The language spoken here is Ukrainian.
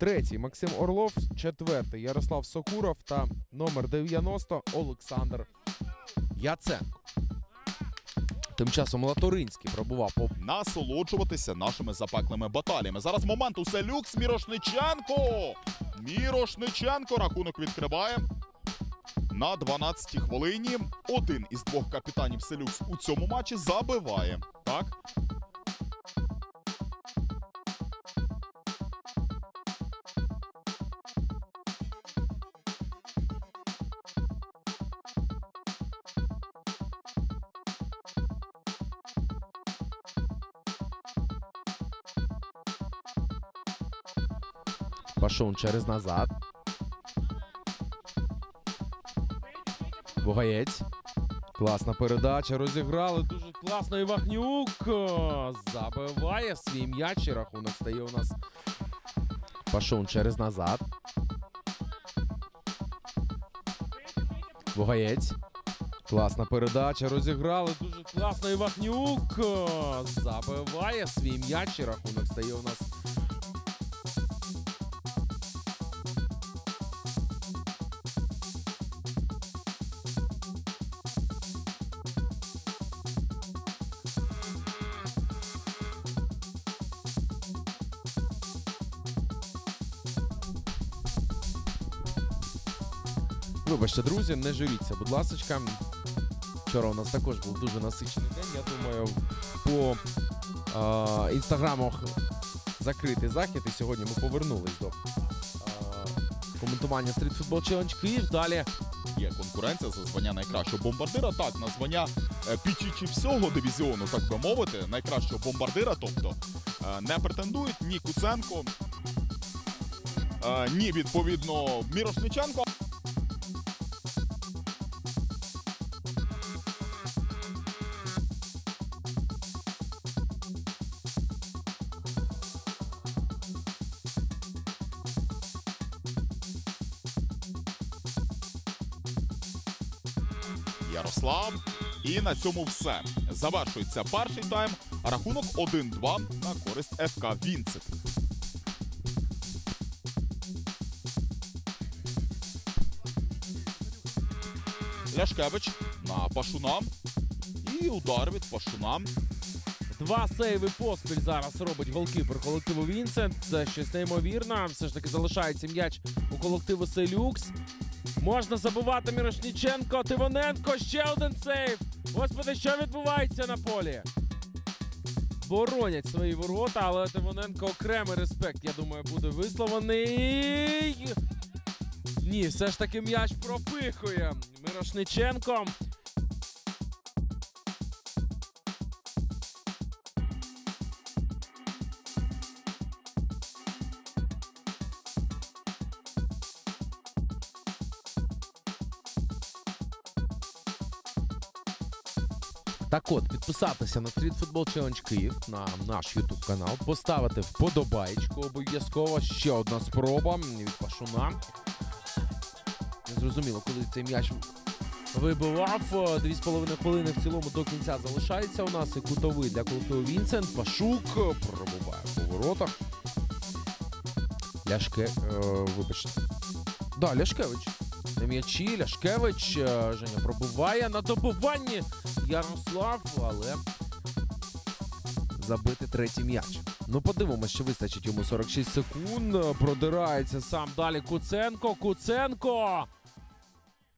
Третій Максим Орлов, четвертий Ярослав Сокуров та номер 90 Олександр Яценко. Тим часом Латоринський пробував по насолоджуватися нашими запеклими баталіями. Зараз момент у Селюкс Мірошниченко. Мірошниченко рахунок відкриває. На 12-й хвилині один із двох капітанів Селюкс у цьому матчі забиває. Так, Пашун через назад. Бугаєць. Класна передача. Розіграли дуже класно. І Вахнюк забиває свій м'яч. І рахунок стає у нас. Пашун через назад. Бугаєць. Класна передача. Розіграли дуже класно. І Вахнюк забиває свій м'яч. І рахунок стає у нас. Вибачте, друзі, не журіться, будь ласка. Вчора у нас також був дуже насичений день. Я думаю, по е, інстаграмах закритий захід, і сьогодні ми повернулись до е, коментування Street Football Challenge Київ. Далі є конкуренція за звання найкращого бомбардира. Так, на звання е, пічічі всього дивізіону, так би мовити, найкращого бомбардира. Тобто е, не претендують ні Куценко, е, ні відповідно Мірошниченко. Ярослав. І на цьому все. Завершується перший тайм. Рахунок 1-2 на користь ФК Вінцит. Ляшкевич на Пашуна. І удар від Пашуна. два сейви поспіль зараз робить голкіпер колективу Вінсент. Це щось неймовірне. Все ж таки залишається м'яч у колективу Селюкс. Можна забувати Мірошніченко, Тивоненко, ще один сейв. Господи, що відбувається на полі? Боронять свої ворота, але Тивоненко окремий респект, я думаю, буде висловлений. Ні, все ж таки м'яч пропихує Мірошниченко. Так от, підписатися на Street Football Challenge Київ на наш YouTube канал, поставити вподобайку обов'язково. Ще одна спроба від Пашуна. Зрозуміло, коли цей м'яч вибивав. Дві з половиною хвилини в цілому до кінця залишається у нас і кутовий для колективу Вінсент. Пашук пробуває по воротах. Ляшке, е, вибачте. Да, Ляшкевич. На м'ячі Ляшкевич. е, Женя пробуває на добуванні. Ярослав, але забити третій м'яч. Ну, подивимося, що вистачить йому 46 секунд. Продирається сам далі Куценко. Куценко.